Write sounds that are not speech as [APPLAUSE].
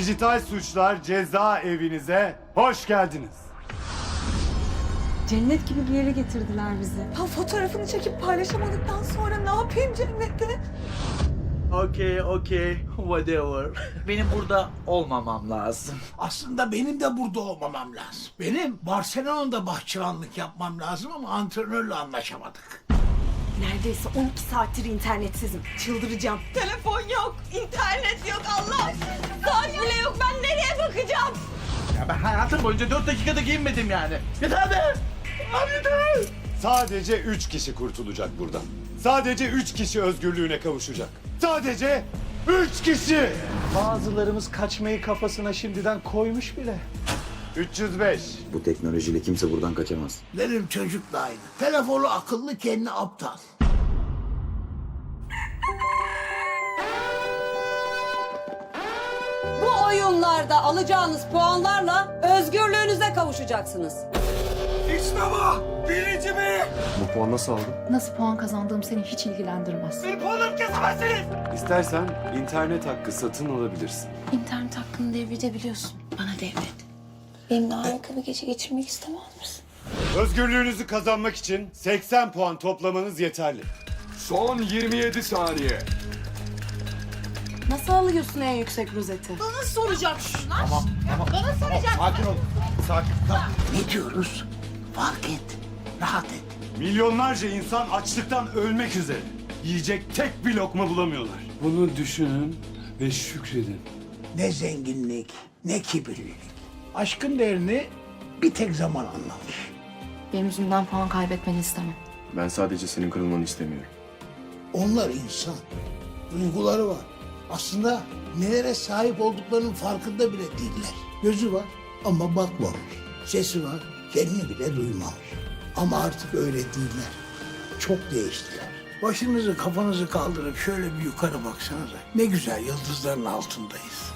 Dijital Suçlar Ceza Evinize hoş geldiniz. Cennet gibi bir yere getirdiler bizi. Ya fotoğrafını çekip paylaşamadıktan sonra ne yapayım cennette? Okay, okay, [LAUGHS] whatever. Benim burada olmamam lazım. Aslında benim de burada olmamam lazım. Benim Barcelona'da bahçıvanlık yapmam lazım ama antrenörle anlaşamadık. Neredeyse 12 saattir internetsizim. Çıldıracağım. Telefon yok, internet yok Allah aşkına. Saat ben hayatım boyunca 4 dakikada giyinmedim yani. Yeter be! Abi yeter! Sadece 3 kişi kurtulacak buradan. Sadece 3 kişi özgürlüğüne kavuşacak. Sadece 3 kişi. Bazılarımız kaçmayı kafasına şimdiden koymuş bile. 305. Bu teknolojiyle kimse buradan kaçamaz. Benim çocuk da aynı. Telefonu akıllı kendi aptal. Bu oyunlarda alacağınız puanlarla özgürlüğünüze kavuşacaksınız. Bu puan nasıl aldın? Nasıl puan kazandığım seni hiç ilgilendirmez. İstersen internet hakkı satın alabilirsin. İnternet hakkını devredebiliyorsun. Bana devret. Benimle harika bir gece geçirmek istemez misin? Özgürlüğünüzü kazanmak için 80 puan toplamanız yeterli. Son 27 saniye. Nasıl alıyorsun en yüksek rozeti? Bana soracak şunlar. Sakin ol. Sakin. Ne diyoruz? Fark et. Rahat et. Milyonlarca insan açlıktan ölmek üzere. Yiyecek tek bir lokma bulamıyorlar. Bunu düşünün ve şükredin. Ne zenginlik, ne kibirlilik. Aşkın değerini bir tek zaman anlamış. Benim yüzümden puan kaybetmeni istemem. Ben sadece senin kırılmanı istemiyorum. Onlar insan. Duyguları var. Aslında nelere sahip olduklarının farkında bile değiller. Gözü var ama bakmamış. Sesi var, kendini bile duymamış. Ama artık öyle değiller. Çok değiştiler. Başınızı kafanızı kaldırıp şöyle bir yukarı baksanıza. Ne güzel yıldızların altındayız.